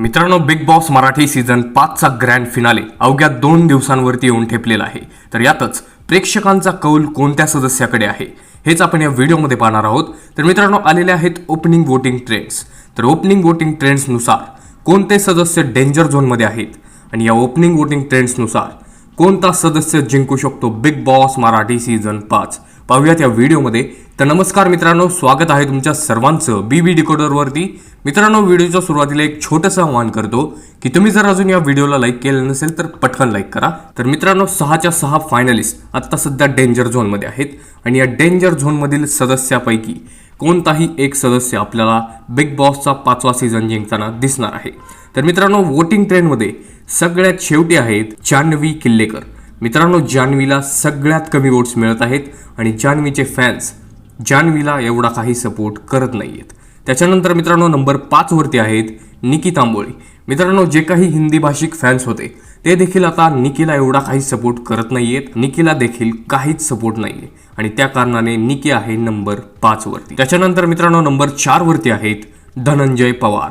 मित्रांनो big Boss Marathi season पाचचा grand finale अवघ्या दोन दिवसांवरती येऊन ठेपलेला आहे. तर यातच प्रेक्षकांचा कौल कोणत्या सदस्याकडे आहे हेच आपण या व्हिडिओमध्ये पाहणार आहोत. तर मित्रांनो आलेले आहेत ओपनिंग वोटिंग ट्रेंड्स तर ओपनिंग वोटिंग ट्रेंड्सनुसार कोणते सदस्य डेंजर झोनमध्ये आहेत? आणि या ओपनिंग वोटिंग ट्रेंड्सनुसार कोणता सदस्य जिंकू शकतो बिग बॉस मराठी सीझन पाच? पाहूयात या व्हिडिओमध्ये. तर नमस्कार मित्रांनो स्वागत आहे तुमच्या सर्वांचं बी बी डिकोडरवरती. मित्रांनो व्हिडिओच्या सुरुवातीला एक छोटंसं आवाहन करतो की तुम्ही जर अजून या व्हिडिओला लाईक केलं नसेल तर पटकन लाईक करा. तर मित्रांनो सहाच्या सहा फायनलिस्ट आत्ता सध्या डेंजर झोनमध्ये आहेत आणि या डेंजर झोनमधील सदस्यापैकी कोणताही एक सदस्य आपल्याला बिग बॉसचा पाचवा सीझन जिंकताना दिसणार आहे. तर मित्रांनो वोटिंग ट्रेंडमध्ये सगळ्यात शेवटी आहेत जान्हवी किल्लेकर. मित्रांनो जान्हवीला सगळ्यात कमी वोट्स मिळत आहेत आणि जान्हवीचे फॅन्स जान्हवीला एवढा काही सपोर्ट करत नाही आहेत त्याच्यानंतर मित्रांनो नंबर पाचवरती आहेत निकी तांबोळी मित्रांनो जे काही हिंदी भाषिक फॅन्स होते ते देखील आता निकीला एवढा काही सपोर्ट करत नाही आहेत निकीला देखील काहीच सपोर्ट नाही आहे आणि त्या कारणाने निकी आहे नंबर पाचवरती त्याच्यानंतर मित्रांनो नंबर चारवरती आहेत धनंजय पवार.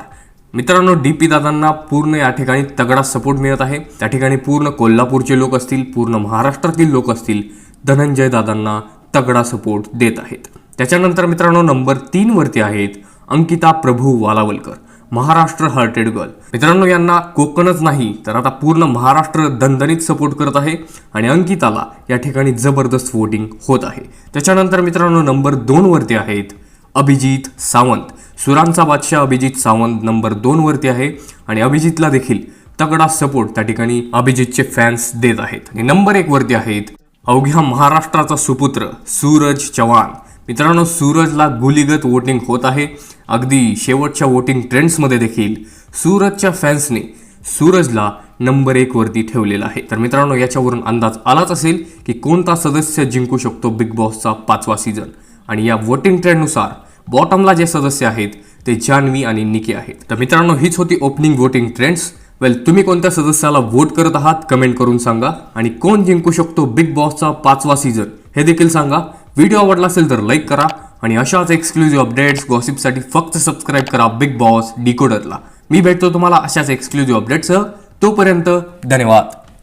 मित्रांनो डी पी दादांना पूर्ण या ठिकाणी तगडा सपोर्ट मिळत आहे. त्या ठिकाणी पूर्ण कोल्हापूरचे लोक असतील पूर्ण महाराष्ट्रातील लोक असतील धनंजय दादांना तगडा सपोर्ट देत आहेत. त्याच्यानंतर मित्रांनो नंबर तीन वरती आहेत अंकिता प्रभू वालावलकर महाराष्ट्र हार्टेड गर्ल मित्रांनो यांना कोकणच नाही तर आता पूर्ण महाराष्ट्र दणदणीत सपोर्ट करत आहे आणि अंकिताला या ठिकाणी जबरदस्त वोटिंग होत आहे. त्याच्यानंतर मित्रांनो नंबर दोनवरती आहेत अभिजित सावंत सुरांचा बादशाह अभिजित सावंत नंबर दोनवरती आहे आणि अभिजितला देखील तगडा सपोर्ट त्या ठिकाणी अभिजितचे फॅन्स देत आहेत. आणि नंबर एकवरती आहेत अवघ्या महाराष्ट्राचा सुपुत्र सूरज चव्हाण. मित्रांनो सूरजला गुलीगत वोटिंग होत आहे. अगदी शेवटच्या वोटिंग ट्रेंड्समध्ये देखील सूरजच्या फॅन्सने सूरजला नंबर एकवरती ठेवलेला आहे. तर मित्रांनो याच्यावरून अंदाज आलाच असेल की कोणता सदस्य जिंकू शकतो बिग बॉसचा पाचवा सीझन आणि या वोटिंग ट्रेंडनुसार बॉटमला जे सदस्य आहेत ते जान्हवी आणि निकी आहेत. तर मित्रांनो हीच होती ओपनिंग वोटिंग ट्रेंड्स वेल तुम्ही कोणत्या सदस्याला वोट करत आहात कमेंट करून सांगा. आणि कोण जिंकू शकतो बिग बॉसचा पाचवा सीझन हे देखील सांगा. व्हिडिओ आवडला असेल तर लाईक करा. आणि अशाच एक्सक्लुझिव्ह अपडेट्स गॉसिपसाठी फक्त सबस्क्राईब करा बिग बॉस डिकोडरला मी भेटतो तुम्हाला अशाच एक्सक्लुझिव्ह अपडेट्ससह तोपर्यंत धन्यवाद.